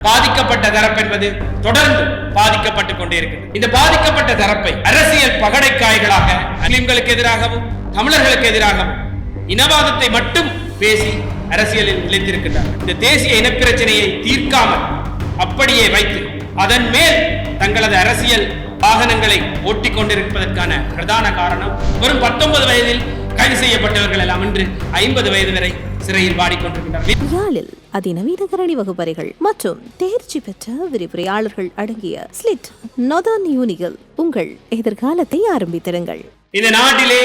பாதிக்கப்பட்ட தரப்பு என்பது தொடர்ந்து பாதிக்கப்பட்டுக் கொண்டே இருக்கிறது இந்த பாதிக்கப்பட்ட தரப்பை அரசியல் பகடைக்காய்களாக முஸ்லிம்களுக்கு எதிராகவும் தமிழர்களுக்கு எதிராகவும் இனவாதத்தை மட்டும் பேசி அரசியலில் நிலைத்திருக்கின்றனர் இந்த தேசிய இனப்பிரச்சனையை தீர்க்காமல் அப்படியே வைத்து அதன் மேல் தங்களது அரசியல் வாகனங்களை ஓட்டிக் கொண்டிருப்பதற்கான பிரதான காரணம் வெறும் பத்தொன்பது வயதில் கைது செய்யப்பட்டவர்கள் எல்லாம் இன்று ஐம்பது வயது வரை சிறையில் வாடிக்கொண்டிருக்கின்றனர். யாழில் அதிநவீன கரணி வகுப்பறைகள் மற்றும் தேர்ச்சி பெற்ற விரிவுரையாளர்கள் அடங்கிய ஸ்லிட் நொதான் யூனிகள் உங்கள் எதிர்காலத்தை ஆரம்பித்திருங்கள். இந்த நாட்டிலே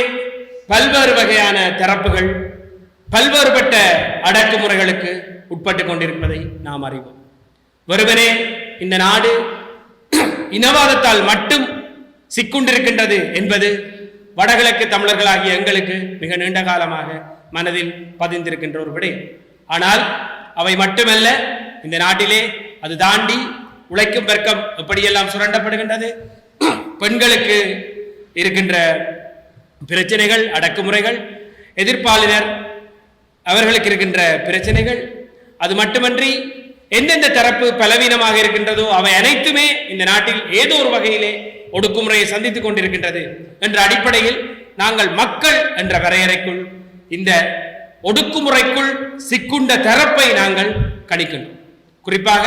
பல்வேறு வகையான தரப்புகள் பல்வேறுபட்ட அடக்குமுறைகளுக்கு உட்பட்டு கொண்டிருப்பதை நாம் அறிவோம். வெறுமனே இந்த நாடு இனவாதத்தால் மட்டும் சிக்குண்டிருக்கின்றது என்பது வடகிழக்கு தமிழர்களாகிய எங்களுக்கு மிக நீண்ட காலமாக மனதில் பதிந்திருக்கின்ற ஒரு விடயம் ஆனால் அவை மட்டுமல்ல இந்த நாட்டிலே அது தாண்டி உழைக்கும் வர்க்கம் எப்படியெல்லாம் சுரண்டப்படுகின்றது? பெண்களுக்கு இருக்கின்ற பிரச்சனைகள் அடக்குமுறைகள் எதிர்ப்பாளினர் அவர்களுக்கு இருக்கின்ற பிரச்சனைகள் அது மட்டுமன்றி எந்தெந்த தரப்பு பலவீனமாக இருக்கின்றதோ அவை அனைத்துமே இந்த நாட்டில் ஏதோ ஒரு வகையிலே ஒடுக்குமுறையை சந்தித்துக் கொண்டிருக்கின்றது. என்ற அடிப்படையில் நாங்கள் மக்கள் என்ற வரையறைக்குள் இந்த ஒடுக்குமுறைக்குள் சிக்குண்ட தரப்பை நாங்கள் கணிக்கின்றோம். குறிப்பாக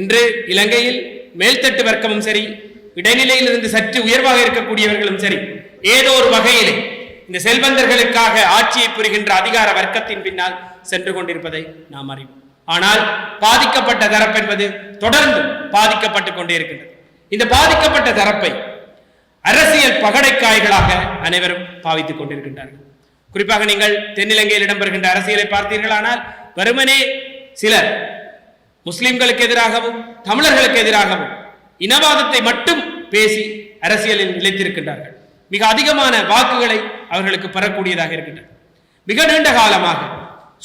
இன்று இலங்கையில் மேல்தட்டு வர்க்கமும் சரி இடைநிலையில் இருந்து சற்று உயர்வாக இருக்கக்கூடியவர்களும் சரி ஏதோ ஒரு வகையிலே இந்த செல்வந்தர்களுக்காக ஆட்சியை புரிகின்ற அதிகார வர்க்கத்தின் பின்னால் சென்று கொண்டிருப்பதை நாம் அறிவோம். ஆனால் பாதிக்கப்பட்ட தரப்பு என்பது தொடர்ந்து பாதிக்கப்பட்டுக் கொண்டே இருக்கின்றது. இந்த பாதிக்கப்பட்ட தரப்பை அரசியல் பகடைக்காய்களாக அனைவரும் பாவித்துக் கொண்டிருக்கின்றார்கள். குறிப்பாக நீங்கள் தென்னிலங்கையில் இடம்பெறுகின்ற அரசியலை பார்த்தீர்களானால் வெறுமனே சிலர் முஸ்லிம்களுக்கு எதிராகவும் தமிழர்களுக்கு எதிராகவும் இனவாதத்தை மட்டும் பேசி அரசியலில் நிலைத்திருக்கின்றார்கள். மிக அதிகமான வாக்குகளை அவர்களுக்கு பெறக்கூடியதாக இருக்கின்றன மிக நீண்ட காலமாக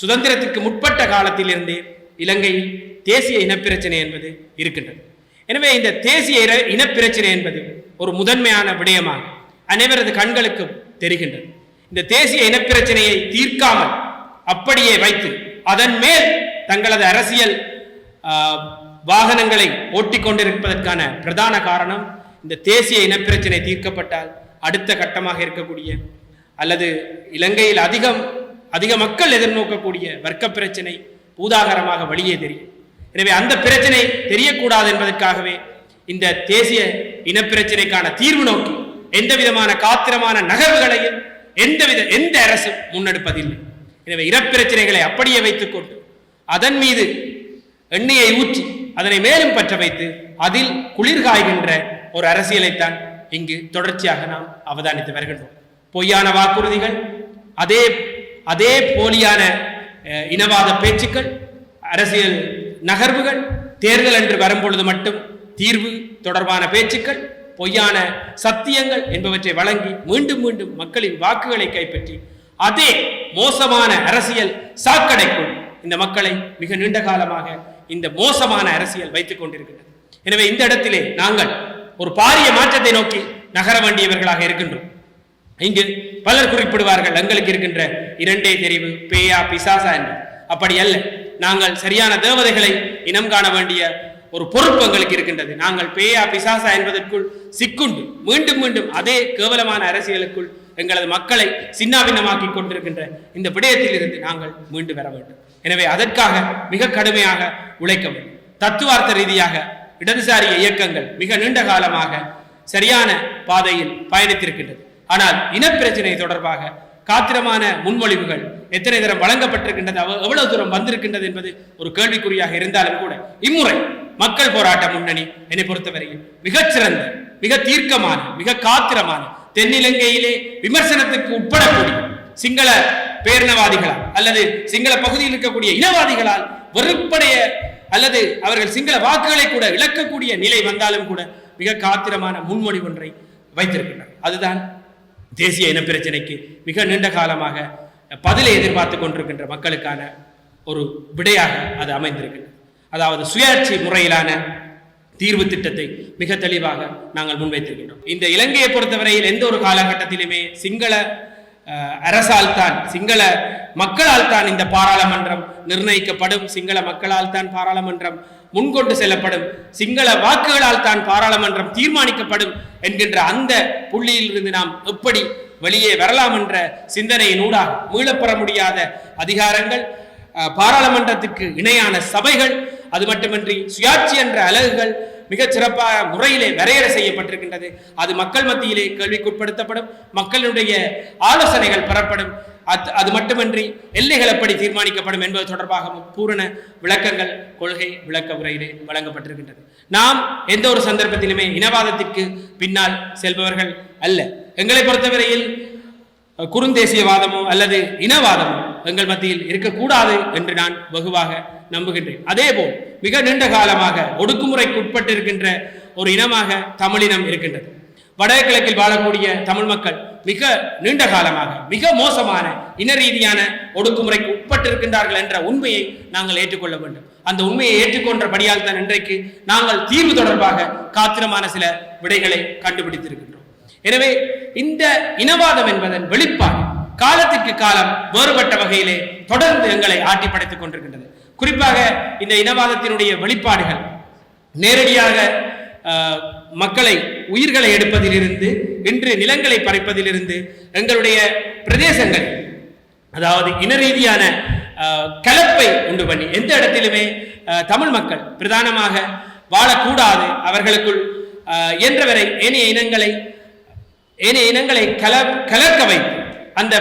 சுதந்திரத்திற்கு முற்பட்ட காலத்திலிருந்தே இலங்கையில் தேசிய இனப்பிரச்சனை என்பது இருக்கின்றது. எனவே இந்த தேசிய இன- இனப்பிரச்சனை என்பது ஒரு முதன்மையான விடயமாக அனைவரது கண்களுக்கும் தெரிகின்றது. இந்த தேசிய இனப்பிரச்சனையை தீர்க்காமல் அப்படியே வைத்து அதன் மேல் தங்களது அரசியல் வாகனங்களை ஓட்டிக்கொண்டிருப்பதற்கான பிரதான காரணம் இந்த தேசிய இனப்பிரச்சனை தீர்க்கப்பட்டால் அடுத்த கட்டமாக இருக்கக்கூடிய அல்லது இலங்கையில் அதிகம் அதிக மக்கள் எதிர்நோக்கக்கூடிய வர்க்க பிரச்சனை பூதாகரமாக வெளியே தெரியும். எனவே அந்த பிரச்சனை தெரியக்கூடாது என்பதற்காகவே இந்த தேசிய இனப்பிரச்சனைக்கான தீர்வு நோக்கி எந்த விதமான காத்திரமான நகர்வுகளையும் எந்தவித எந்த அரசும் முன்னெடுப்பதில்லை. எனவே இனப்பிரச்சனைகளை அப்படியே வைத்துக் கொண்டு அதன் மீது எண்ணெயை ஊற்றி அதனை மேலும் பற்ற வைத்து அதில் குளிர்காய்கின்ற ஒரு அரசியலைத்தான் இங்கு தொடர்ச்சியாக நாம் அவதானித்து வருகின்றோம். பொய்யான வாக்குறுதிகள் அதே அதே போலியான இனவாத பேச்சுக்கள் அரசியல் நகர்வுகள் தேர்தல் என்று வரும்பொழுது மட்டும் தீர்வு தொடர்பான பேச்சுக்கள் பொய்யான சத்தியங்கள் என்பவற்றை வழங்கி மீண்டும் மீண்டும் மக்களின் வாக்குகளை கைப்பற்றி அதே மோசமான அரசியல் சாக்கடைக்குள் இந்த மக்களை மிக நீண்ட காலமாக இந்த மோசமான அரசியல் வைத்துக் கொண்டிருக்கின்றது. எனவே இந்த இடத்திலே நாங்கள் ஒரு பாரிய மாற்றத்தை நோக்கி நகர வேண்டியவர்களாக இருக்கின்றோம். இங்கு பலர் குறிப்பிடுவார்கள் எங்களுக்கு இருக்கின்ற இரண்டே தெரிவு பேயா பிசாசா என்று. அப்படி அல்ல. நாங்கள் சரியான தேவதைகளை இனம் காண வேண்டிய ஒரு பொறுப்பு எங்களுக்கு இருக்கின்றது. நாங்கள் பேயா பிசாசா என்பதற்குள் சிக்குண்டு மீண்டும் மீண்டும் அதே கேவலமான அரசியலுக்குள் எங்களது மக்களை சின்னாபின்னமாக்கி கொண்டிருக்கின்ற இந்த விடயத்தில் இருந்து நாங்கள் மீண்டு வர வேண்டும். எனவே அதற்காக மிக கடுமையாக உழைக்க வேண்டும். தத்துவார்த்த ரீதியாக இடதுசாரி இயக்கங்கள் மிக நீண்ட காலமாக சரியான பாதையில் பயணித்திருக்கின்றது. ஆனால் இனப்பிரச்சனை தொடர்பாக காத்திரமான முன்மொழிவுகள் எத்தனை தரம் வழங்கப்பட்டிருக்கின்றது எவ்வளவு தூரம் வந்திருக்கின்றது என்பது ஒரு கேள்விக்குறியாக இருந்தாலும் கூட இம்முறை மக்கள் போராட்ட முன்னணி என்னை பொறுத்தவரையில் மிகச்சிறந்த மிக தீர்க்கமான மிக காத்திரமான தென்னிலங்கையிலே விமர்சனத்துக்கு உட்படக்கூடிய சிங்கள பேரினவாதிகளால் அல்லது சிங்கள பகுதியில் இருக்கக்கூடிய இனவாதிகளால் வெறுப்படைய அல்லது அவர்கள் சிங்கள வாக்குகளை கூட இழக்கக்கூடிய நிலை வந்தாலும் கூட மிக காத்திரமான முன்மொழி ஒன்றை வைத்திருக்கின்றனர். அதுதான் தேசிய இனப்பிரச்சனைக்கு மிக நீண்ட காலமாக பதிலை எதிர்பார்த்து கொண்டிருக்கின்ற மக்களுக்கான ஒரு விடையாக அது அமைந்திருக்கின்றது. அதாவது சுயாட்சி முறையிலான தீர்வு திட்டத்தை மிக தெளிவாக நாங்கள் முன்வைத்திருக்கின்றோம். இந்த இலங்கையை பொறுத்தவரையில் எந்த ஒரு காலகட்டத்திலுமே சிங்கள அரசால் தான் சிங்கள மக்களால் தான் இந்த பாராளுமன்றம் நிர்ணயிக்கப்படும். சிங்கள மக்களால் தான் பாராளுமன்றம் முன்கொண்டு செல்லப்படும். சிங்கள வாக்குகளால் தான் பாராளுமன்றம் தீர்மானிக்கப்படும் என்கின்ற அந்த புள்ளியிலிருந்து நாம் எப்படி வெளியே வரலாம் என்ற சிந்தனையினூடாக மீளப்பெற முடியாத அதிகாரங்கள் பாராளுமன்றத்திற்கு இணையான சபைகள் அது மட்டுமின்றி சுயாட்சி என்ற அலகுகள் மிகச் சிறப்பாக முறையிலே வரையறை செய்யப்பட்டிருக்கின்றது. அது மக்கள் மத்தியிலே கேள்விக்குட்படுத்தப்படும் மக்களுடைய ஆலோசனைகள் பெறப்படும். அது அது மட்டுமின்றி எல்லைகள் எப்படி தீர்மானிக்கப்படும் என்பது தொடர்பாகவும் பூரண விளக்கங்கள் கொள்கை விளக்க உரையிலே வழங்கப்பட்டிருக்கின்றது. நாம் எந்த ஒரு சந்தர்ப்பத்திலுமே இனவாதத்திற்கு பின்னால் செல்பவர்கள் அல்ல. எங்களை பொறுத்தவரையில் குறுந்தேசியவாதமோ அல்லது இனவாதமோ எங்கள் மத்தியில் இருக்கக்கூடாது என்று நான் வெகுவாக நம்புகின்றேன். அதேபோல் மிக நீண்ட காலமாக ஒடுக்குமுறைக்கு உட்பட்டிருக்கின்ற ஒரு இனமாக தமிழினம் இருக்கின்றது. வடகிழக்கில் வாழக்கூடிய தமிழ் மக்கள் மிக நீண்ட காலமாக மிக மோசமான இன ரீதியான ஒடுக்குமுறைக்கு உட்பட்டிருக்கின்றார்கள் என்ற உண்மையை நாங்கள் ஏற்றுக்கொள்ள வேண்டும். அந்த உண்மையை ஏற்றுக்கொண்டபடியால் தான் இன்றைக்கு நாங்கள் தீர்வு தொடர்பாக காத்திரமான சில விடைகளை கண்டுபிடித்திருக்கின்றோம். எனவே இந்த இனவாதம் என்பதன் வெளிப்பாடு காலத்திற்கு காலம் வேறுபட்ட வகையிலே தொடர்ந்து எங்களை ஆட்டி படைத்துக் கொண்டிருக்கின்றது. குறிப்பாக இந்த இனவாதத்தினுடைய வெளிப்பாடுகள் நேரடியாக மக்களை உயிர்களை எடுப்பதிலிருந்து இன்று நிலங்களை பறிப்பதிலிருந்து எங்களுடைய பிரதேசங்கள் அதாவது இன ரீதியான கலப்பை உண்டு பண்ணி எந்த இடத்திலுமே தமிழ் மக்கள் பிரதானமாக வாழக்கூடாது. அவர்களுக்குள் இயன்றவரை ஏனைய இனங்களை ஏனைய இனங்களை கல கலக்க வைத்து அந்த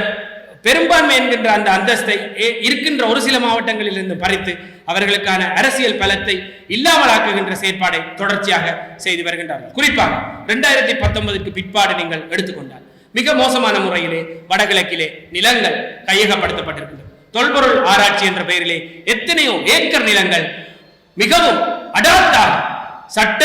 பெரும்பான்மை என்கின்ற அந்த அந்தஸ்தை ஏ- இருக்கின்ற ஒரு சில மாவட்டங்களில் இருந்து பறித்து அவர்களுக்கான அரசியல் பலத்தை இல்லாமலாக்குகின்ற செயற்பாடை தொடர்ச்சியாக செய்து வருகின்றார்கள். குறிப்பாக இரண்டாயிரத்தி பத்தொன்பதுக்கு பிற்பாடு நீங்கள் எடுத்துக்கொண்டால் மிக மோசமான முறையிலே வடகிழக்கிலே நிலங்கள் கையகப்படுத்தப்பட்டிருக்கின்றன. தொல்பொருள் ஆராய்ச்சி என்ற பெயரிலே எத்தனையோ ஏக்கர் நிலங்கள் மிகவும் அடாத்தாக சட்ட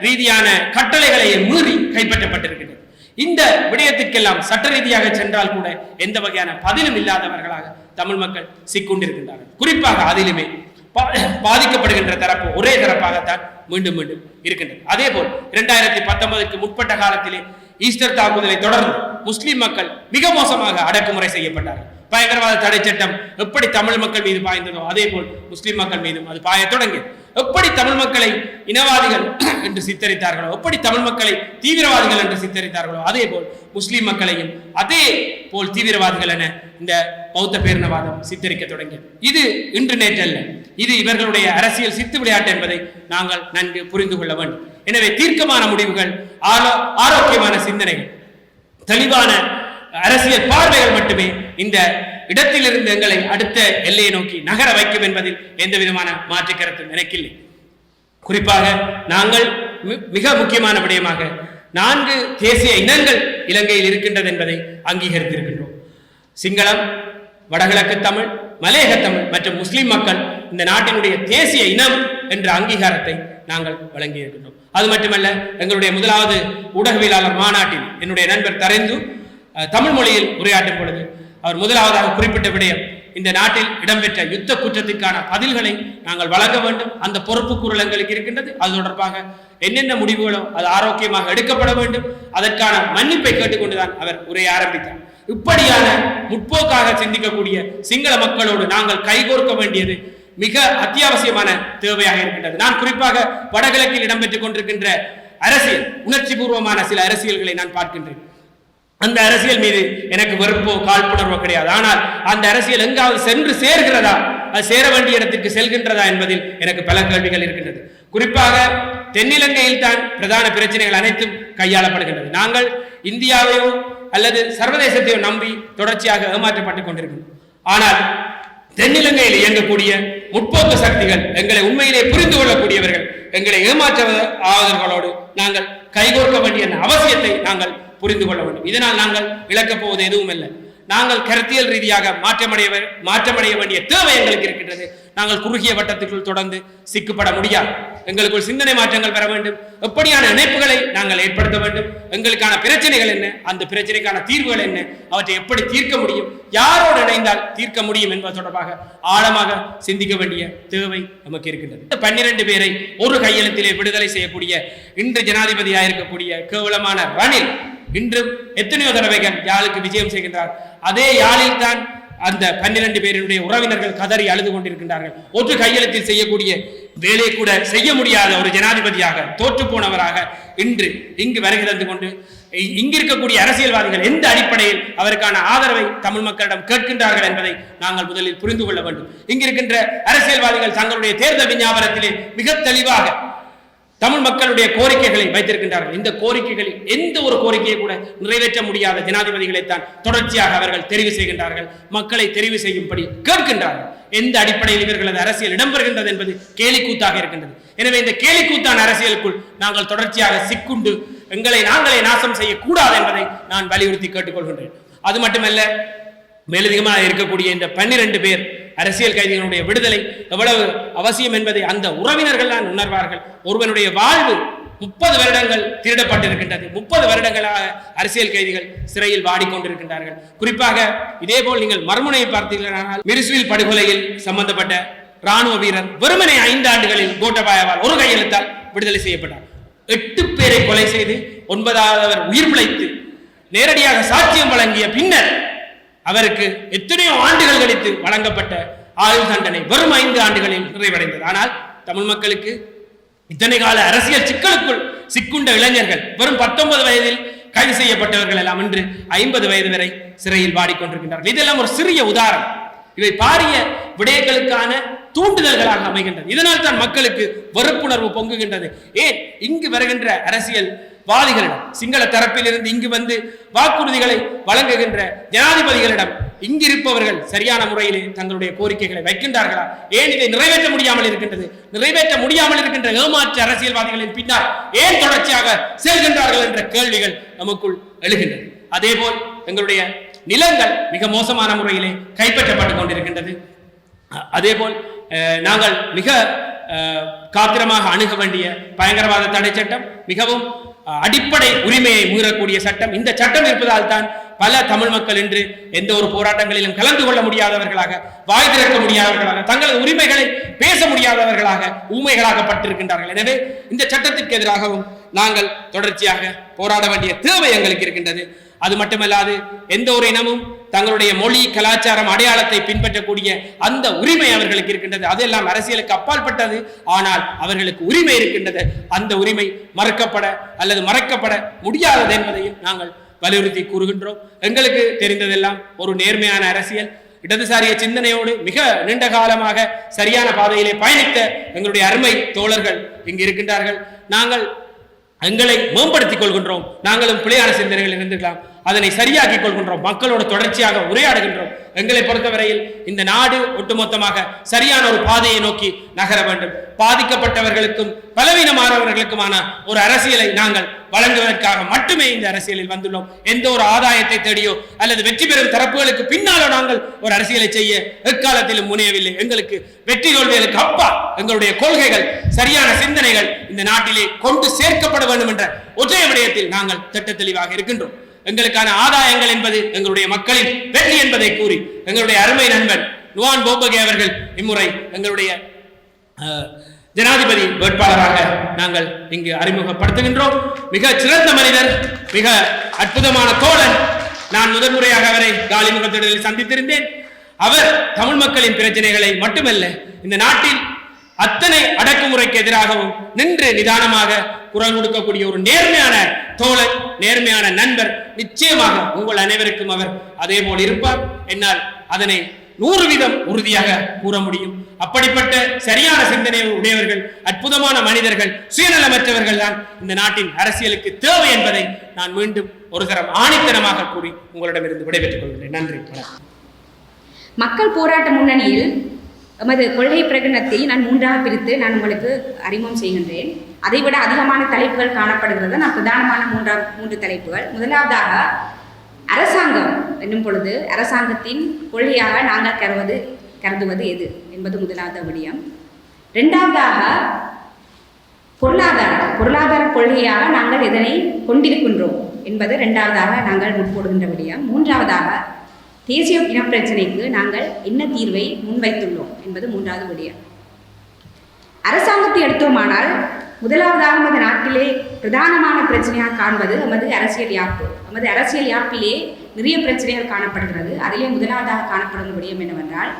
ரீதியான கட்டளைகளை மீறி கைப்பற்றப்பட்டிருக்கின்றன. இந்த விடயத்திற்கெல்லாம் சட்ட ரீதியாக சென்றால் கூட எந்த வகையான பதிலும் இல்லாதவர்களாக தமிழ் மக்கள் சிக்கொண்டிருக்கின்றார்கள். குறிப்பாக அதிலுமே பா- பாதிக்கப்படுகின்ற தரப்பு ஒரே தரப்பாகத்தான் மீண்டும் மீண்டும் இருக்கின்றது. அதே போல் இரண்டாயிரத்தி பத்தொன்பதுக்கு முற்பட்ட காலத்திலே ஈஸ்டர் தாக்குதலை தொடர்ந்து முஸ்லிம் மக்கள் மிக மோசமாக அடக்குமுறை செய்யப்பட்டார்கள். பயங்கரவாத தடை சட்டம் எப்படி தமிழ் மக்கள் மீது பாய்ந்ததோ அதே போல் முஸ்லிம் மக்கள் மீதும் அது பாயத் தொடங்கியது. எப்படி தமிழ் மக்களை இனவாதிகள் என்று சித்தரித்தார்களோ எப்படி தமிழ் மக்களை தீவிரவாதிகள் என்று சித்தரித்தார்களோ அதே போல் முஸ்லீம் மக்களையும் அதே போல் தீவிரவாதிகள் என இந்த பௌத்த பேரினவாதம் சித்தரிக்க தொடங்கியது. இது இன்று நேற்றல்ல. இது இவர்களுடைய அரசியல் சித்து விளையாட்டு என்பதை நாங்கள் நன்கு புரிந்து கொள்ள வேண்டும். எனவே தீர்க்கமான முடிவுகள் ஆரோ ஆரோக்கியமான சிந்தனைகள் தெளிவான அரசியல் பார்வைகள் மட்டுமே இந்த இடத்திலிருந்து எங்களை அடுத்த எல்லையை நோக்கி நகர வைக்கும் என்பதில் எந்த விதமான மாற்று கருத்தும் எனக்கில்லை. குறிப்பாக நாங்கள் மிக முக்கியமான விடயமாக நான்கு தேசிய இனங்கள் இலங்கையில் இருக்கின்றது என்பதை அங்கீகரித்திருக்கின்றோம். சிங்களம் வடகிழக்கு தமிழ் மலையக தமிழ் மற்றும் முஸ்லிம் மக்கள் இந்த நாட்டினுடைய தேசிய இனம் என்ற அங்கீகாரத்தை நாங்கள் வழங்கியிருக்கின்றோம். அது மட்டுமல்ல எங்களுடைய முதலாவது ஊடகவியலாளர் மாநாட்டில் என்னுடைய நண்பர் தரைந்து தமிழ் மொழியில் உரையாற்றும் பொழுது அவர் முதலாவதாக குறிப்பிட்ட விடயம் இந்த நாட்டில் இடம்பெற்ற யுத்த குற்றத்திற்கான பதில்களை நாங்கள் வழங்க வேண்டும். அந்த பொறுப்பு கூறல் எங்களுக்கு இருக்கின்றது. அது தொடர்பாக என்னென்ன முடிவுகளோ அது ஆரோக்கியமாக எடுக்கப்பட வேண்டும். அதற்கான மன்னிப்பை கேட்டுக்கொண்டுதான் அவர் உரையை ஆரம்பித்தார். இப்படியான முற்போக்காக சிந்திக்கக்கூடிய சிங்கள மக்களோடு நாங்கள் கைகோர்க்க வேண்டியது மிக அத்தியாவசியமான தேவையாக இருக்கின்றது. நான் குறிப்பாக வடகிழக்கில் இடம்பெற்றுக் கொண்டிருக்கின்ற அரசியல் உணர்ச்சி பூர்வமான சில அரசியல்களை நான் பார்க்கின்றேன். அந்த அரசியல் மீது எனக்கு வெறுப்போ காழ்ப்புணர்வோ கிடையாது. ஆனால் அந்த அரசியல் எங்காவது சென்று சேர்கிறதா? அது சேர வேண்டிய இடத்திற்கு செல்கின்றதா என்பதில் எனக்கு பல கேள்விகள் இருக்கின்றது. குறிப்பாக தென்னிலங்கையில் தான் பிரதான பிரச்சனைகள் அனைத்தும் கையாளப்படுகின்றது. நாங்கள் இந்தியாவையோ அல்லது சர்வதேசத்தையோ நம்பி தொடர்ச்சியாக ஏமாற்றப்பட்டுக் கொண்டிருக்கிறோம். ஆனால் தென்னிலங்கையில் இயங்கக்கூடிய முற்போக்கு சக்திகள் எங்களை உண்மையிலே புரிந்து கொள்ளக்கூடியவர்கள் எங்களை ஏமாற்ற ஆவதர்களோடு நாங்கள் கைகோர்க்க வேண்டிய அவசியத்தை நாங்கள் புரிந்து கொள்ள வேண்டும். இதனால் நாங்கள் இழக்கப் போவது எதுவும் இல்லை. நாங்கள் கருத்தியல் ரீதியாக மாற்றமடைய மாற்றமடைய வேண்டிய தேவை எங்களுக்கு இருக்கின்றது. நாங்கள் குறுகிய வட்டத்திற்குள் தொடர்ந்து சிக்கப்பட முடியாது. எங்களுக்குள் சிந்தனை மாற்றங்கள் பெற வேண்டும். எப்படியான இணைப்புகளை நாங்கள் ஏற்படுத்த வேண்டும்? எங்களுக்கான பிரச்சனைகள் என்ன? அந்த பிரச்சனைக்கான தீர்வுகள் என்ன? அவற்றை எப்படி தீர்க்க முடியும்? யாரோடு இணைந்தால் தீர்க்க முடியும் என்பது தொடர்பாக ஆழமாக சிந்திக்க வேண்டிய தேவை நமக்கு இருக்கின்றது. இந்த பன்னிரண்டு பேரை ஒரு கையெழுத்திலே விடுதலை செய்யக்கூடிய இன்று ஜனாதிபதியாக இருக்கக்கூடிய கேவலமான ரணில் இன்றும் எத்தனையோ தடவைகள் யாழுக்கு விஜயம் செய்கின்றார். அதே யாழில் தான் அந்த பன்னிரண்டு பேரினுடைய உறவினர்கள் கதறி அழுது கொண்டிருக்கின்றார்கள். ஒற்று கையெழுத்தில் செய்யக்கூடிய வேலையை கூட செய்ய முடியாத ஒரு ஜனாதிபதியாக தோற்று போனவராக இன்று இங்கு வருகிறது தந்து கொண்டு இங்கு இருக்கக்கூடிய அரசியல்வாதிகள் எந்த அடிப்படையில் அவருக்கான ஆதரவை தமிழ் மக்களிடம் கேட்கின்றார்கள் என்பதை நாங்கள் முதலில் புரிந்து கொள்ள வேண்டும். இங்கிருக்கின்ற அரசியல்வாதிகள் தங்களுடைய தேர்தல் விஞ்ஞாபனத்திலே மிக தெளிவாக தமிழ் மக்களுடைய கோரிக்கைகளை வைத்திருக்கின்றார்கள். இந்த கோரிக்கைகளில் எந்த ஒரு கோரிக்கையை கூட நிறைவேற்ற முடியாத ஜனாதிபதிகளைத்தான் தொடர்ச்சியாக அவர்கள் தெரிவு செய்கின்றார்கள். மக்களை தெரிவு செய்யும்படி கேட்கின்றார்கள். எந்த அடிப்படையில் இவர்களது அரசியல் இடம்பெறுகின்றது என்பது கேலிக்கூத்தாக இருக்கின்றது. எனவே இந்த கேலிக்கூத்தான அரசியலுக்குள் நாங்கள் தொடர்ச்சியாக சிக்குண்டு எங்களை நாங்களே நாசம் செய்யக்கூடாது என்பதை நான் வலியுறுத்தி கேட்டுக்கொள்கின்றேன். அது மட்டுமல்ல மேலதிகமாக இருக்கக்கூடிய இந்த பன்னிரண்டு பேர் அரசியல் கைதிகளுடைய விடுதலை எவ்வளவு அவசியம் என்பதை அந்த உறவினர்கள் தான் உணர்வார்கள். ஒருவனுடைய வாழ்வு முப்பது வருடங்கள் திருடப்பட்டிருக்கின்றது. முப்பது வருடங்களாக அரசியல் கைதிகள் சிறையில் வாடிக்கொண்டிருக்கின்றார்கள். குறிப்பாக இதேபோல் நீங்கள் மறுமுனையை பார்த்தீர்களானால் மிரிஸ்வில் படுகொலையில் சம்பந்தப்பட்ட ராணுவ வீரர் வெறுமனை ஐந்து ஆண்டுகளில் கோட்டபாயவால் ஒரு கையெழுத்தால் விடுதலை செய்யப்பட்டார். எட்டு பேரை கொலை செய்து ஒன்பதாவது அவர் உயிர் பிழைத்து நேரடியாக சாட்சியம் வழங்கிய பின்னர் அவருக்கு எத்தனையோ ஆண்டுகள் கழித்து வழங்கப்பட்ட ஆயுள் தண்டனை வெறும் ஐந்து ஆண்டுகளில் நிறைவடைந்தது. ஆனால் தமிழ் மக்களுக்கு இத்தனை கால அரசியல் சிக்கலுக்குள் சிக்குண்ட இளைஞர்கள் வெறும் பத்தொன்பது வயதில் கைது செய்யப்பட்டவர்கள் எல்லாம் இன்று ஐம்பது வயது வரை சிறையில் வாடிக்கொண்டிருக்கின்றார்கள். இதெல்லாம் ஒரு சிறிய உதாரணம். இவை பாரிய விடயங்களுக்கான தூண்டுதல்களாக அமைகின்றது. இதனால் தான் மக்களுக்கு வெறுப்புணர்வு பொங்குகின்றது. ஏன் இங்கு வருகின்ற அரசியல் வாதிகளிடம் சிங்கள தரப்பிலிருந்து இங்கு வந்து வாக்குறுதிகளை வழங்குகின்ற ஜனாதிபதிகளிடம் இங்கிருப்பவர்கள் சரியான முறையிலே தங்களுடைய கோரிக்கைகளை வைக்கின்றார்களா? ஏன் இதை நிறைவேற்ற முடியாமல் இருக்கின்றது? நிறைவேற்ற முடியாமல் இருக்கின்ற ஏமாற்று அரசியல்வாதிகளின் பின்னால் ஏன் தொடர்ச்சியாக செல்கின்றார்கள் என்ற கேள்விகள் நமக்குள் எழுகின்றது. அதேபோல் எங்களுடைய நிலங்கள் மிக மோசமான முறையிலே கைப்பற்றப்பட்டு கொண்டிருக்கின்றது. அதே அதேபோல் அஹ், நாங்கள் மிக அஹ், காத்திரமாக அணுக வேண்டிய பயங்கரவாத தடை சட்டம் மிகவும் அடிப்படை உரிமையை மீறக்கூடிய சட்டம். இந்த சட்டம் இருப்பதால் தான் பல தமிழ் மக்கள் இன்று எந்த ஒரு போராட்டங்களிலும் கலந்து கொள்ள முடியாதவர்களாக வாய் திறக்க முடியாதவர்களாக தங்களது உரிமைகளை பேச முடியாதவர்களாக ஊமைகளாகப்பட்டிருக்கின்றார்கள் எனவே இந்த சட்டத்திற்கு எதிராகவும் நாங்கள் தொடர்ச்சியாக போராட வேண்டிய தேவை எங்களுக்கு இருக்கின்றது. அது மட்டுமல்லாது எந்த ஒரு இனமும் தங்களுடைய மொழி கலாச்சாரம் அடையாளத்தை பின்பற்றக்கூடிய அந்த உரிமை அவர்களுக்கு இருக்கின்றது. அதெல்லாம் அரசியலுக்கு அப்பாற்பட்டது. ஆனால் அவர்களுக்கு உரிமை இருக்கின்றது. அந்த உரிமை மறுக்கப்பட அல்லது மறக்கப்பட முடியாதது என்பதையும் நாங்கள் வலியுறுத்தி கூறுகின்றோம். எங்களுக்கு தெரிந்ததெல்லாம் ஒரு நேர்மையான அரசியல். இடதுசாரிய சிந்தனையோடு மிக நீண்ட காலமாக சரியான பாதையிலே பயணித்த எங்களுடைய அருமை தோழர்கள் இங்கு இருக்கின்றார்கள். நாங்கள் எங்களை மேம்படுத்திக் கொள்கின்றோம். நாங்களும் பிள்ளையான சிந்தனைகள் இருந்திருக்கலாம். அதனை சரியாக்கிக் கொள்கின்றோம். மக்களோடு தொடர்ச்சியாக உரையாடுகின்றோம். எங்களை பொறுத்தவரையில் இந்த நாடு ஒட்டுமொத்தமாக சரியான ஒரு பாதையை நோக்கி நகர வேண்டும். பாதிக்கப்பட்டவர்களுக்கும் பலவீனமானவர்களுக்குமான ஒரு அரசியலை நாங்கள் வழங்குவதற்காக மட்டுமே இந்த அரசியலில் வந்துள்ளோம். எந்த ஒரு ஆதாயத்தை தேடியோ அல்லது வெற்றி பெறும் தரப்புகளுக்கு பின்னாலோ நாங்கள் ஒரு அரசியலை செய்ய எக்காலத்திலும் முனையவில்லை. எங்களுக்கு வெற்றி தோல்விகளுக்கு அப்பா எங்களுடைய கொள்கைகள் சரியான சிந்தனைகள் இந்த நாட்டிலே கொண்டு சேர்க்கப்பட வேண்டும் என்ற ஒற்றை விடயத்தில் நாங்கள் திட்ட தெளிவாக இருக்கின்றோம். எங்களுக்கான ஆதாயங்கள் என்பது எங்களுடைய மக்களின் வெற்றி என்பதை கூறி எங்களுடைய அருமை நண்பன் நுவான் போபகே அவர்கள் இம்முறை எங்களுடைய ஜனாதிபதி வேட்பாளராக நாங்கள் இங்கு அறிமுகப்படுத்துகின்றோம். மிக சிறந்த மனிதர் மிக அற்புதமான தோழன். நான் முதன்முறையாக அவரை காலிமுகத்திடலில் சந்தித்திருந்தேன். அவர் தமிழ் மக்களின் பிரச்சனைகளை மட்டுமல்ல இந்த நாட்டில் அத்தனை அடக்குமுறைக்கு எதிராகவும் நின்று நிதானமாக குரல் கொடுக்கக்கூடிய ஒரு நேர்மையான தோழர் நேர்மையான நண்பர் நிச்சயமாக உங்கள் அனைவருக்கும் அவர் அதே போல் இருப்பார். என்னால் அதனை நூறு வீதம் உறுதியாக கூற முடியும். அப்படிப்பட்ட சரியான சிந்தனை உடையவர்கள் அற்புதமான மனிதர்கள் சுயநலமற்றவர்கள் தான் இந்த நாட்டின் அரசியலுக்கு தேவை என்பதை நான் மீண்டும் ஒரு தரம் ஆணித்தனமாக கூறி உங்களிடமிருந்து விடைபெற்றுக் கொள்கிறேன். நன்றி வணக்கம். மக்கள் போராட்ட முன்னணியில் எமது கொள்கை பிரகடனத்தை நான் மூன்றாக பிரித்து நான் உங்களுக்கு அறிமுகம் செய்கின்றேன். அதைவிட அதிகமான தலைப்புகள் காணப்படுகிறது. நான் பிரதானமான மூன்றா மூன்று தலைப்புகள். முதலாவதாக அரசாங்கம் என்னும் பொழுது அரசாங்கத்தின் கொள்கையாக நாங்கள் கருவது கருதுவது எது என்பது முதலாவது விடயம். ரெண்டாவதாக பொருளாதார பொருளாதார கொள்கையாக நாங்கள் எதனை கொண்டிருக்கின்றோம் என்பது ரெண்டாவதாக நாங்கள் முற்போடுகின்ற விடயம். மூன்றாவதாக தேசிய இனப்பிரச்சனைக்கு நாங்கள் என்ன தீர்வை முன்வைத்துள்ளோம் என்பது மூன்றாவது விடயம் அரசாங்கத்தை எடுத்தோமானால் முதலாவதாக நமது நாட்டிலே பிரதானமான பிரச்சனையாக காண்பது நமது அரசியல் யாப்பு. நமது அரசியல் யாப்பிலே நிறைய பிரச்சனைகள் காணப்படுகிறது. அதிலே முதலாவதாக காணப்படும் விடயம் என்னவென்றால்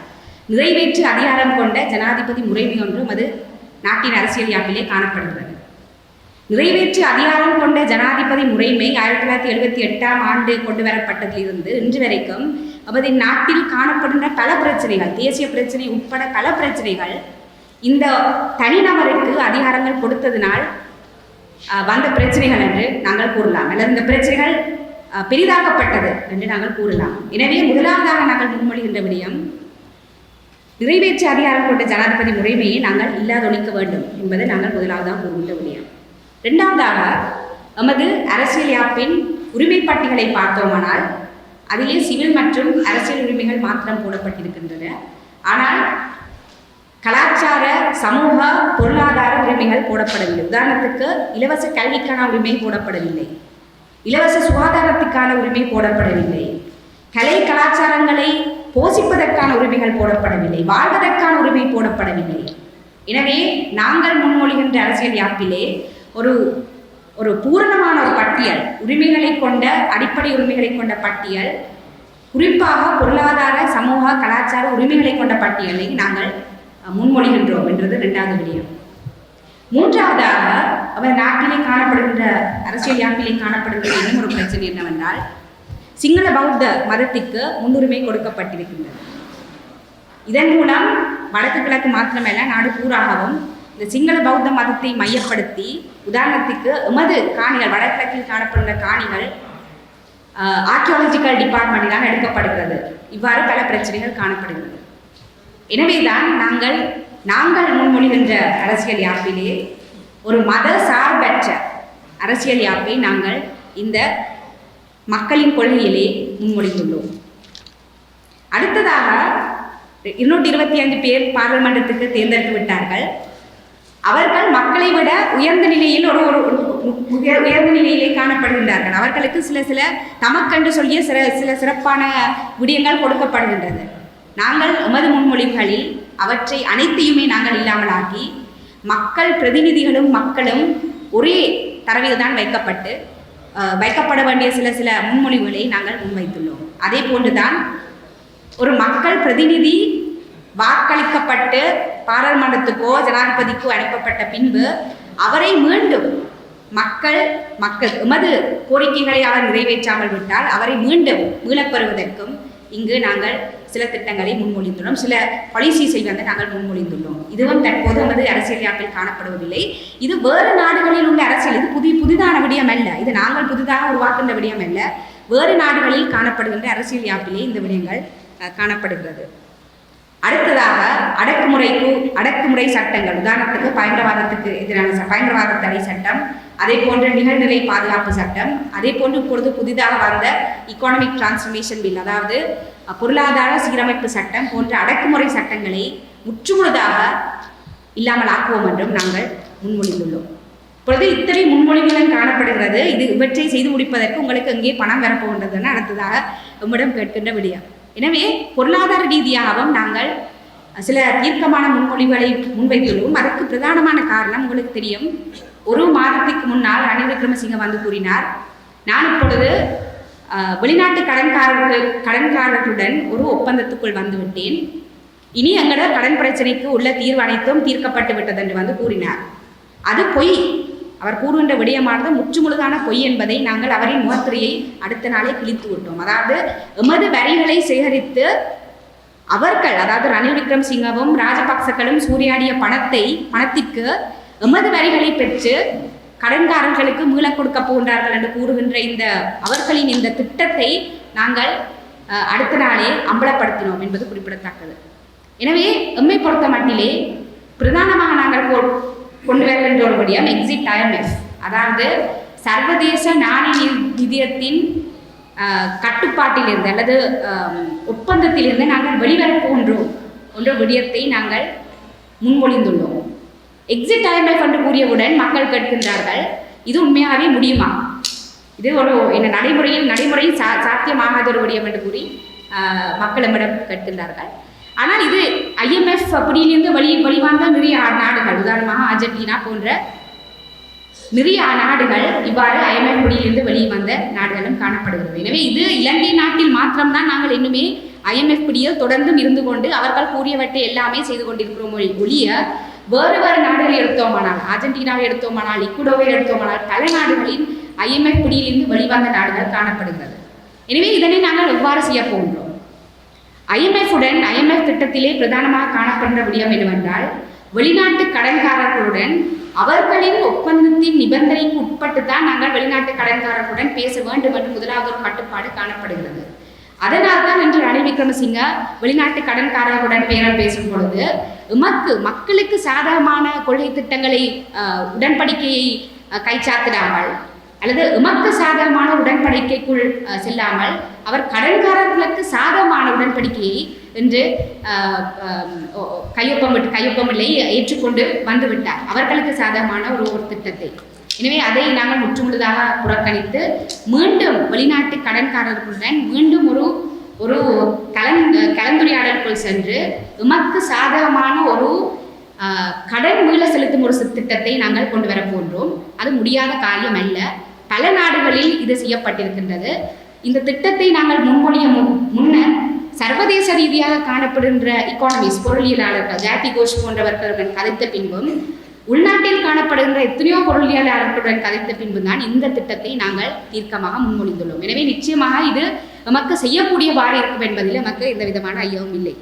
நிறைவேற்று அதிகாரம் கொண்ட ஜனாதிபதி முறைமை ஒன்றும் அது நாட்டின் அரசியல் யாப்பிலே காணப்படுகிறது. நிறைவேற்று அதிகாரம் கொண்ட ஜனாதிபதி முறைமை ஆயிரத்தி தொள்ளாயிரத்தி எழுபத்தி எட்டாம் ஆண்டு கொண்டு வரப்பட்டதிலிருந்து இன்று வரைக்கும் அவது நாட்டில் காணப்படுகின்ற பல பிரச்சனைகள் தேசிய பிரச்சனை உட்பட பல பிரச்சனைகள் இந்த தனிநபருக்கு அதிகாரங்கள் கொடுத்ததினால் வந்த பிரச்சனைகள் என்று நாங்கள் கூறலாம். அல்லது இந்த பிரச்சனைகள் பெரிதாக்கப்பட்டது என்று நாங்கள் கூறலாம். எனவே முதலாவதாக நாங்கள் முன்மொழிகின்ற விடயம் நிறைவேற்று அதிகாரம் கொண்ட ஜனாதிபதி முறைமையை நாங்கள் இல்லாதொழிக்க வேண்டும் என்பதை நாங்கள் முதலாவதாக கூறுகின்ற விடயம். இரண்டாவதாக எமது அரசியல் யாப்பின் உரிமை பட்டியலை பார்த்தோமானால் அதிலே சிவில் மற்றும் அரசியல் உரிமைகள் மாத்திரம் போடப்பட்டிருக்கின்றன. ஆனால் கலாச்சார சமூக பொருளாதார உரிமைகள் போடப்படவில்லை. உதாரணத்துக்கு இலவச கல்விக்கான உரிமை போடப்படவில்லை. இலவச சுகாதாரத்துக்கான உரிமை போடப்படவில்லை. கலை கலாச்சாரங்களை போஷிப்பதற்கான உரிமைகள் போடப்படவில்லை. வாழ்வதற்கான உரிமை போடப்படவில்லை. எனவே நாங்கள் முன்மொழிகின்ற அரசியல் யாப்பிலே ஒரு ஒரு பூரணமான ஒரு பட்டியல் உரிமைகளை கொண்ட அடிப்படை உரிமைகளை கொண்ட பட்டியல் குறிப்பாக பொருளாதார சமூக கலாச்சார உரிமைகளை கொண்ட பட்டியலை நாங்கள் முன்மொழிகின்றோம் என்றது இரண்டாவது விடயம். மூன்றாவதாக அவர் நாட்டிலே காணப்படுகின்ற அரசியல் யாப்பிலே காணப்படுகின்ற இன்னும் ஒரு பிரச்சனை என்னவென்றால் சிங்கள பௌத்த மதத்திற்கு முன்னுரிமை கொடுக்கப்பட்டிருக்கின்றது. இதன் மூலம் வடக்கு கிழக்கு மாத்திரமல்ல நாடு பூராகவும் இந்த சிங்கள பௌத்த மதத்தை மையப்படுத்தி உதாரணத்துக்கு எமது காணிகள் வடகிழக்கில் காணப்படுகிற காணிகள் ஆர்கியாலஜிக்கல் டிபார்ட்மெண்ட்டினால் எடுக்கப்படுகிறது. இவ்வாறு பல பிரச்சனைகள் காணப்படுகிறது எனவேதான் நாங்கள் நாங்கள் முன்மொழிகின்ற அரசியல் யாப்பிலே ஒரு மத சார்பற்ற அரசியல் யாப்பை நாங்கள் இந்த மக்களின் கொள்கையிலே முன்மொழிந்துள்ளோம். அடுத்ததாக இருநூற்றி இருபத்தி ஐந்து பேர் பாராளுமன்றத்துக்கு தேர்ந்தெடுத்து விட்டார்கள். அவர்கள் மக்களை விட உயர்ந்த நிலையில் ஒரு ஒரு உயர்ந்த நிலையிலே காணப்படுகின்றார்கள். அவர்களுக்கு சில சில தமக்கென்று சொல்லிய சில சில சிறப்பான விடயங்கள் கொடுக்கப்படுகின்றது. நாங்கள் எமது முன்மொழிவுகளில் அவற்றை அனைத்தையுமே நாங்கள் இல்லாமலாக்கி மக்கள் பிரதிநிதிகளும் மக்களும் ஒரே தரவில் தான் வைக்கப்பட்டு வைக்கப்பட வேண்டிய சில சில முன்மொழிவுகளை நாங்கள் முன்வைத்துள்ளோம். அதே போன்றுதான் ஒரு மக்கள் பிரதிநிதி வாக்களிக்கப்பட்டு பாராளுமன்றத்துக்கோ ஜனாதிபதிக்கோ அனுப்பப்பட்ட பின்பு அவரை மீண்டும் மக்கள் மக்கள் எமது கோரிக்கைகளை அவர் நிறைவேற்றாமல் விட்டால் அவரை மீண்டும் மீளப்பெறுவதற்கும் இங்கு நாங்கள் சில திட்டங்களை முன்மொழிந்துள்ளோம். சில பாலிசிஸை வந்து நாங்கள் முன்மொழிந்துள்ளோம். இதுவும் தற்போது நமது அரசியல் யாப்பில் காணப்படுவதில்லை. இது வேறு நாடுகளில் உள்ள அரசியல். இது புதிய புதிதான விடயம் அல்ல. இது நாங்கள் புதிதாக உருவாக்குகின்ற விடயம் அல்ல. வேறு நாடுகளில் காணப்படுகின்ற அரசியல் யாப்பிலே இந்த விடயங்கள் காணப்படுகிறது. அடுத்ததாக அடக்குமுறைக்கு அடக்குமுறை சட்டங்கள். உதாரணத்துக்கு பயங்கரவாதத்துக்கு எதிரான பயங்கரவாத தடை சட்டம் அதே போன்ற நிகழ்நிலை பாதுகாப்பு சட்டம் அதே போன்று இப்பொழுது புதிதாக வந்த இக்கானமிக் டிரான்ஸ்ஃபர்மேஷன் பில் அதாவது பொருளாதார சீரமைப்பு சட்டம் போன்ற அடக்குமுறை சட்டங்களை முற்றுமுழுதாக இல்லாமல் ஆக்குவோம் என்றும் நாங்கள் முன்மொழிந்துள்ளோம். இப்பொழுது இத்தனை முன்மொழிவுகளும் காணப்படுகிறது. இது இவற்றை செய்து முடிப்பதற்கு உங்களுக்கு எங்கே பணம் வரப்போகின்றதுன்னு அடுத்ததாக நம்மிடம் கேட்கின்ற விடயம். எனவே பொருளாதார ரீதியாகவும் நாங்கள் சில தீர்க்கமான முன்மொழிகளை முன்வைத்துள்ளோம். அதற்கு பிரதானமான காரணம் உங்களுக்கு தெரியும். ஒரு மாதத்துக்கு முன்னால் ரணில் விக்ரமசிங்க வந்து கூறினார் நான் இப்பொழுது வெளிநாட்டு கடன்காரர்கள் கடன்காரர்களுடன் ஒரு ஒப்பந்தத்துக்குள் வந்துவிட்டேன் இனி எங்களோட கடன் பிரச்சனைக்கு உள்ள தீர்வு அனைத்தும் தீர்க்கப்பட்டு விட்டது என்று வந்து கூறினார். அது பொய். அவர் கூறுகின்ற விடயமானது முற்றுமுழுதான பொய் என்பதை நாங்கள் அவரின் முகத்திரையை அடுத்த நாளே கிழித்து விட்டோம். அதாவது எமது வரிகளை சேகரித்து அவர்கள் அதாவது ரணில் விக்ரம்சிங்கவும் ராஜபக்சக்களும் சூறையாடிய பணத்தை பணத்திற்கு எமது வரிகளை பெற்று கடன்காரர்களுக்கு மீள கொடுக்க போகின்றார்கள் என்று கூறுகின்ற இந்த அவர்களின் இந்த திட்டத்தை நாங்கள் அடுத்த நாளே அம்பலப்படுத்தினோம் என்பது குறிப்பிடத்தக்கது. எனவே எம்மை பொறுத்த மட்டிலே பிரதானமாக நாங்கள் கொண்டு வருகின்ற ஒரு முடியும் எக்ஸிட் ஐஎம்எஃப் அதாவது சர்வதேச நாணய நி- நிதியத்தின் கட்டுப்பாட்டிலிருந்து அல்லது ஒப்பந்தத்திலிருந்து நாங்கள் வெளிவரப் போன்றோம் என்ற விடயத்தை நாங்கள் முன்மொழிந்துள்ளோம். எக்ஸிட் ஐஎம்எஃப் என்று கூறியவுடன் மக்கள் கேட்கின்றார்கள் இது உண்மையாகவே முடியுமா? இது ஒரு என்ன நடைமுறையில் நடைமுறையில் சா சாத்தியமாகாத ஒரு விடயம் என்று கூறி மக்களிடம் மக்கள் கேட்கின்றார்கள். ஆனால் இது ஐஎம்எஃப் அப்படியிலிருந்து வழி வெளிவந்த நிறைய நாடுகள். உதாரணமாக அர்ஜென்டினா போன்ற நிறைய நாடுகள் இவ்வாறு ஐஎம்எஃப் பிடியிலிருந்து வெளியே வந்த நாடுகளும் காணப்படுகிறது. எனவே இது இலங்கை நாட்டில் மாத்திரம்தான் நாங்கள் இன்னுமே ஐஎம்எஃப் பிடியில் தொடர்ந்தும் இருந்து கொண்டு அவர்கள் கூறியவற்றை எல்லாமே செய்து கொண்டிருக்கிறோம் ஒழிய வேறு வேறு நாடுகளை எடுத்தோமானால் அர்ஜென்டினாவை எடுத்தோமானால் இக்குடோவை எடுத்தோமானால் பல நாடுகளின் ஐஎம்எஃப் பிடியிலிருந்து வெளிவந்த நாடுகள் காணப்படுகிறது. எனவே இதனை நாங்கள் எவ்வாறு செய்ய போகின்றோம்? ஐஎம்எஃப் உடன் ஐஎம்எஃப் திட்டத்திலே பிரதானமாக காணப்படுற விடயம் என்னவென்றால் வெளிநாட்டு கடன்காரர்களுடன் அவர்களின் ஒப்பந்தத்தின் நிபந்தனைக்கு உட்பட்டு தான் நாங்கள் வெளிநாட்டு கடன்காரர்களுடன் பேச வேண்டும் என்று முதலாவது ஒரு கட்டுப்பாடு காணப்படுகிறது. அதனால் தான் இன்று ரணில் விக்ரமசிங்க வெளிநாட்டு கடன்காரர்களுடன் பேரம் பேசும் பொழுது எமக்கு மக்களுக்கு சாதகமான கொள்கை திட்டங்களை உடன்படிக்கையை கைச்சாத்திடாமல் அல்லது எமக்கு சாதகமான உடன்படிக்கைக்குள் செல்லாமல் அவர் கடன்காரர்களுக்கு சாதகமான உடன்படிக்கையை என்று கையொப்பம் கையொப்பமில்லை ஏற்றுக்கொண்டு வந்துவிட்டார். அவர்களுக்கு சாதகமான ஒரு ஒரு திட்டத்தை. எனவே அதை நாங்கள் முற்றுமுழுதாக புறக்கணித்து மீண்டும் வெளிநாட்டு கடன்காரர்களுடன் மீண்டும் ஒரு ஒரு கலந் கலந்துரையாடலுக்குள் சென்று எமக்கு சாதகமான ஒரு கடன் மீள செலுத்தும் ஒரு திட்டத்தை நாங்கள் கொண்டு வர போன்றோம் அது முடியாத காரியம் அல்ல. பல நாடுகளில் இது செய்யப்பட்டிருக்கின்றது. இந்த திட்டத்தை நாங்கள் முன்மொழிய முன் முன்னர் சர்வதேச ரீதியாக காணப்படுகின்ற இக்கானமிஸ் பொருளியலாளர்கள் ஜாட்டி கோஷ் போன்றவர்களுடன் கதைத்த பின்பும் உள்நாட்டில் காணப்படுகின்ற எத்தனையோ பொருளியலாளர்களுடன் கதைத்த பின்பு தான் இந்த திட்டத்தை நாங்கள் தீர்க்கமாக முன்மொழிந்துள்ளோம். எனவே நிச்சயமாக இது நமக்கு செய்யக்கூடியவாறு இருக்கும் என்பதில் நமக்கு எந்த விதமான ஐயமும் இல்லை.